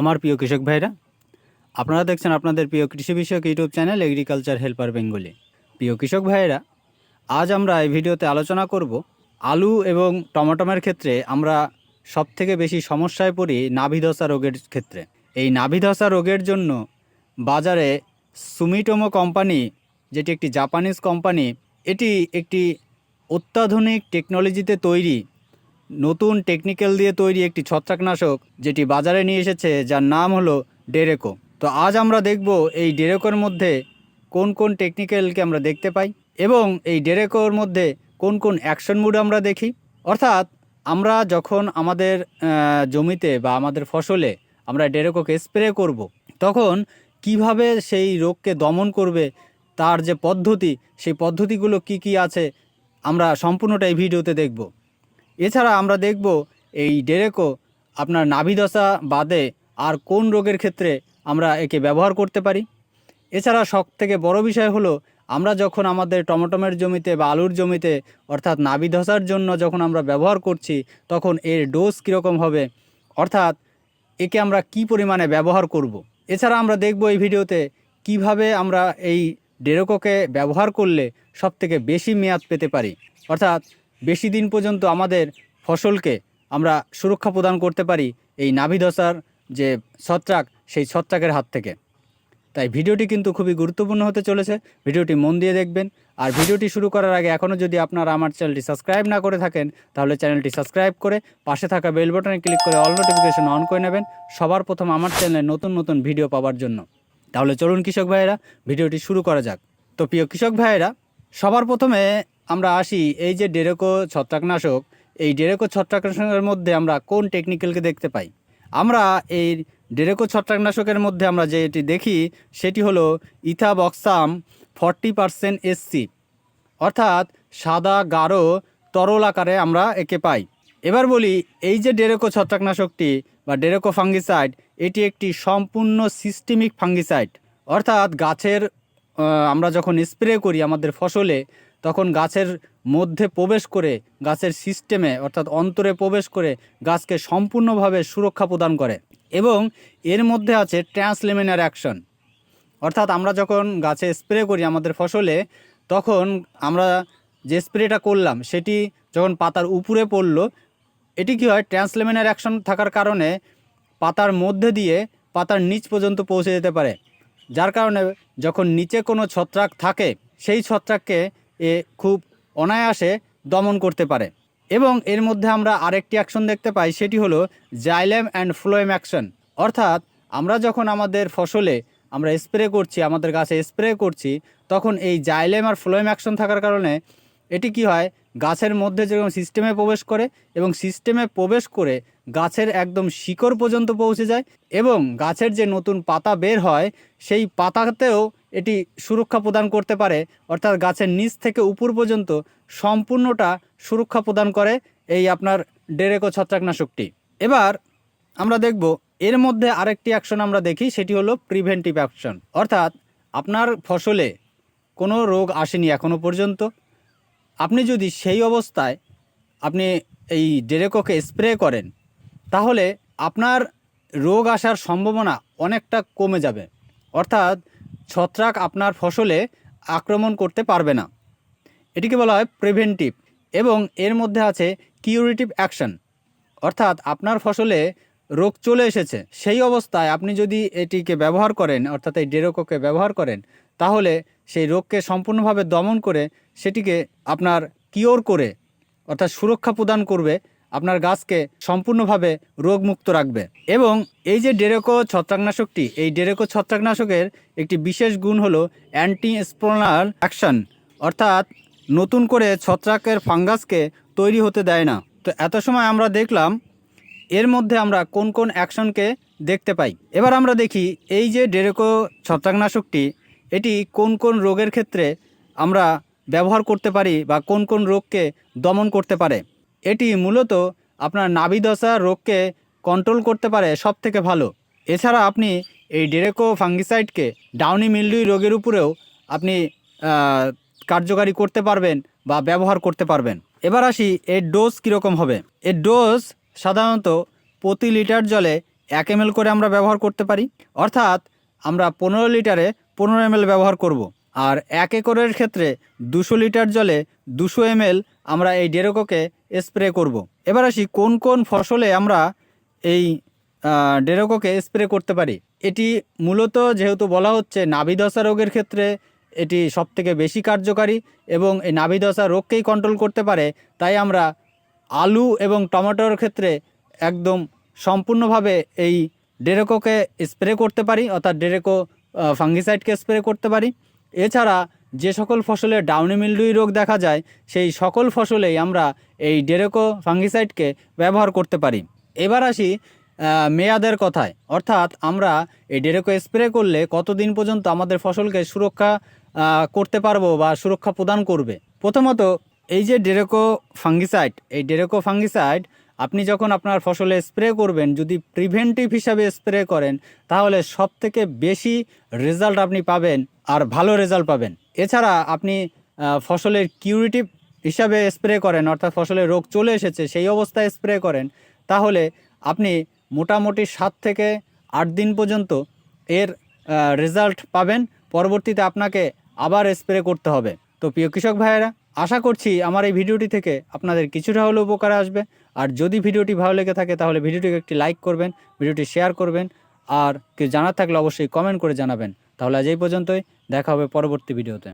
আমার প্রিয় কৃষক ভাইরা, আপনারা দেখছেন আপনাদের প্রিয় কৃষি বিষয়ক YouTube channel agriculture helper Bengali. প্রিয় কৃষক ভাইয়েরা, আজ আমরা এই ভিডিওতে আলোচনা করব আলু এবং টমাটমের ক্ষেত্রে আমরা সবথেকে বেশি সমস্যায় পড়ি নাভিধসা রোগের ক্ষেত্রে। এই নাভিধসা রোগের জন্য বাজারে সুমিটোমো কোম্পানি, যেটি একটি জাপানিজ কোম্পানি, এটি একটি অত্যাধুনিক টেকনোলজিতে তৈরি নতুন টেকনিক্যাল দিয়ে তৈরি একটি ছত্রাকনাশক যেটি বাজারে নিয়ে এসেছে, যার নাম হলো ডেরেকো তো আজ আমরা দেখব এই ডেরেকোর মধ্যে কোন কোন টেকনিক্যালকে আমরা দেখতে পাই এবং এই ডেরেকোর মধ্যে কোন কোন অ্যাকশন মুড আমরা দেখি অর্থাৎ আমরা যখন আমাদের জমিতে বা আমাদের ফসলে আমরা ডেরেকোকে স্প্রে করব। তখন কীভাবে সেই রোগকে দমন করবে, তার যে পদ্ধতি, সেই পদ্ধতিগুলো কি কি আছে, আমরা সম্পূর্ণটা এই ভিডিওতে দেখব এছাড়া আমরা দেখব এই ডেরেকো আপনার নাভিদশা বাদে আর কোন রোগের ক্ষেত্রে আমরা একে ব্যবহার করতে পারি। এছাড়া সব থেকে বড় বিষয় হলো, আমরা যখন আমাদের টমেটোমের জমিতে বা আলুর জমিতে, অর্থাৎ নাভিধসার জন্য যখন আমরা ব্যবহার করছি, তখন এর ডোজ কীরকম হবে? অর্থাৎ একে আমরা কি পরিমাণে ব্যবহার করব। এছাড়া আমরা দেখব এই ভিডিওতে কীভাবে আমরা এই ডেরোকোকে ব্যবহার করলে সবথেকে বেশি মেয়াদ পেতে পারি। অর্থাৎ বেশি দিন পর্যন্ত আমাদের ফসলকে আমরা সুরক্ষা প্রদান করতে পারি এই নাভিধসার যে ছত্রাক, সেই ছত্রাকের হাত থেকে। তাই ভিডিওটি কিন্তু খুবই গুরুত্বপূর্ণ হতে চলেছে। ভিডিওটি মন দিয়ে দেখবেন। আর ভিডিওটি শুরু করার আগে এখনও যদি আপনারা আমার চ্যানেলটি সাবস্ক্রাইব না করে থাকেন, তাহলে চ্যানেলটি সাবস্ক্রাইব করে পাশে থাকা বেল বাটনে ক্লিক করে অল নোটিফিকেশন অন করে নেবেন সবার প্রথম আমার চ্যানেলে নতুন নতুন ভিডিও পাওয়ার জন্য। তাহলে চলুন কৃষক ভাইয়েরা, ভিডিওটি শুরু করা যাক। তো প্রিয় কৃষক ভাইয়েরা, সবার প্রথমে আমরা আসি এই যে ডেরেকো ছত্রাকনাশক, এই ডেরেকো ছত্রাকনাশকের মধ্যে আমরা কোন টেকনিক্যালকে দেখতে পাই? আমরা এই ডেরেকো ছত্রাকনাশকের মধ্যে আমরা যেটি দেখি, সেটি হলো ইথাবক্সাম ফর্টি পারসেন্ট এসসি অর্থাৎ সাদা গাঢ় তরল আকারে আমরা একে পাই। এবার বলি, এই যে ডেরেকো ছত্রাকনাশকটি বা ডেরেকো ফাঙ্গিসাইড, এটি একটি সম্পূর্ণ সিস্টেমিক ফাঙ্গিসাইড, অর্থাৎ গাছের আমরা যখন স্প্রে করি আমাদের ফসলে তখন গাছের মধ্যে প্রবেশ করে গাছের সিস্টেমে অর্থাৎ অন্তরে প্রবেশ করে গাছকে সম্পূর্ণভাবে সুরক্ষা প্রদান করে। এবং এর মধ্যে আছে ট্রান্সলেমিনার অ্যাকশন অর্থাৎ আমরা যখন গাছে স্প্রে করি আমাদের ফসলে, তখন আমরা যে স্প্রেটা করলাম, সেটি যখন পাতার উপরে পড়ল, এটি কী হয়? ট্রান্সলেমিনার অ্যাকশন থাকার কারণে পাতার মধ্যে দিয়ে পাতার নিচ পর্যন্ত পৌঁছে যেতে পারে। যার কারণে যখন নিচে কোনো ছত্রাক থাকে, সেই ছত্রাককে এ খুব অনায়াসে দমন করতে পারে। এবং এর মধ্যে আমরা আরেকটি অ্যাকশন দেখতে পাই, সেটি হলো জাইলেম অ্যান্ড ফ্লোয়েম অ্যাকশন অর্থাৎ আমরা যখন আমাদের ফসলে আমরা স্প্রে করছি, আমাদের গাছে স্প্রে করছি, তখন এই জাইলেম আর ফ্লোয়েম অ্যাকশন থাকার কারণে এটি কি হয়, গাছের মধ্যে যেরকম সিস্টেমে প্রবেশ করে এবং সিস্টেমে প্রবেশ করে গাছের একদম শিকড় পর্যন্ত পৌঁছে যায় এবং গাছের যে নতুন পাতা বের হয়, সেই পাতাতেও এটি সুরক্ষা প্রদান করতে পারে, অর্থাৎ গাছের নিচ থেকে উপর পর্যন্ত সম্পূর্ণটা সুরক্ষা প্রদান করে এই আপনার ডেরেকো ছত্রাকনাশকটি। এবার আমরা দেখব, এর মধ্যে আরেকটি অ্যাকশন আমরা দেখি, সেটি হলো প্রিভেন্টিভ অ্যাকশন। অর্থাৎ আপনার ফসলে কোনো রোগ আসেনি এখনও পর্যন্ত। আপনি যদি সেই অবস্থায় আপনি এই ডেরেকোকে স্প্রে করেন, তাহলে আপনার রোগ আসার সম্ভাবনা অনেকটা কমে যাবে। অর্থাৎ ছত্রাক আপনার ফসলে আক্রমণ করতে পারবে না। এটিকে বলা হয় প্রিভেন্টিভ এবং এর মধ্যে আছে কিউরেটিভ অ্যাকশন। অর্থাৎ আপনার ফসলে রোগ চলে এসেছে, সেই অবস্থায় আপনি যদি এটিকে ব্যবহার করেন, অর্থাৎ এই ডেরোকোকে ব্যবহার করেন, তাহলে সেই রোগকে সম্পূর্ণভাবে দমন করে সেটিকে আপনার কিওর করে, অর্থাৎ সুরক্ষা প্রদান করবে আপনার গাছকে সম্পূর্ণভাবে রোগমুক্ত রাখবে। এবং এই যে ডেরেকো ছত্রাকনাশকটি, এই ডেরেকো ছত্রাকনাশকের একটি বিশেষ গুণ হলো অ্যান্টি অ্যাকশন অর্থাৎ নতুন করে ছত্রাকের ফাঙ্গাসকে তৈরি হতে দেয় না। তো এত সময় আমরা দেখলাম, এর মধ্যে আমরা কোন কোন অ্যাকশনকে দেখতে পাই। এবার আমরা দেখি, এই যে ডেরেকো ছত্রাকনাশকটি, এটি কোন কোন রোগের ক্ষেত্রে আমরা ব্যবহার করতে পারি বা কোন কোন রোগকে দমন করতে পারে। এটি মূলত আপনার নাভিদশা রোগকে কন্ট্রোল করতে পারে সব থেকে ভালো। এছাড়া আপনি এই ডেরেকো ফাঙ্গিসাইডকে ডাউনি মিল্ডুই রোগের উপরেও আপনি কার্যকারী করতে পারবেন বা ব্যবহার করতে পারবেন। এবার আসি, এর ডোজ কীরকম হবে? এর ডোজ সাধারণত প্রতি লিটার জলে এক এম করে আমরা ব্যবহার করতে পারি। অর্থাৎ আমরা পনেরো লিটারে পনেরো এম ব্যবহার করব। আর এক একরের ক্ষেত্রে দুশো লিটার জলে দুশো এম আমরা এই ডেরোকোকে স্প্রে করব। এবার আসি, কোন কোন ফসলে আমরা এই ডেরোকোকে স্প্রে করতে পারি এটি মূলত যেহেতু বলা হচ্ছে নাভিদশা রোগের ক্ষেত্রে এটি সবথেকে বেশি কার্যকারী এবং এই নাভিদশা রোগকেই কন্ট্রোল করতে পারে, তাই আমরা আলু এবং টমেটোর ক্ষেত্রে একদম সম্পূর্ণভাবে এই ডেরেকোকে স্প্রে করতে পারি, অর্থাৎ ডেরেকো ফাঙ্গিসাইডকে স্প্রে করতে পারি এছাড়া যে সকল ফসলে ডাউনি মিলডুই রোগ দেখা যায়, সেই সকল ফসলেই আমরা এই ডেরেকো ফাঙ্গিসাইডকে ব্যবহার করতে পারি। এবার আসি মেয়াদের কথায়। অর্থাৎ আমরা এই ডেরেকো স্প্রে করলে কতদিন পর্যন্ত আমাদের ফসলকে সুরক্ষা করতে পারব বা সুরক্ষা প্রদান করবে? প্রথমত, এই যে ডেরেকো ফাঙ্গিসাইড, এই ডেরেকো ফাঙ্গিসাইড আপনি যখন আপনার ফসলে স্প্রে করবেন, যদি প্রিভেন্টিভ হিসাবে স্প্রে করেন, তাহলে সব থেকে বেশি রেজাল্ট আপনি পাবেন আর ভালো রেজাল্ট পাবেন। এছাড়া আপনি ফসলের কিউরিটিভ হিসাবে স্প্রে করেন, অর্থাৎ ফসলের রোগ চলে এসেছে, সেই অবস্থায় স্প্রে করেন, তাহলে আপনি মোটামুটি সাত থেকে আট দিন পর্যন্ত এর রেজাল্ট পাবেন, পরবর্তীতে আপনাকে আবার স্প্রে করতে হবে। তো প্রিয় কৃষক ভাইয়েরা, আশা করছি আমার এই ভিডিওটি থেকে আপনাদের কিছুটা হলেও উপকার আসবে। আর যদি ভিডিওটি ভালো লেগে থাকে, তাহলে ভিডিওটিকে একটি লাইক করবেন, ভিডিওটি শেয়ার করবেন আর কেউ জানার থাকলে অবশ্যই কমেন্ট করে জানাবেন। তাহলে আজ এই পর্যন্তই, দেখা হবে পরবর্তী ভিডিওতে।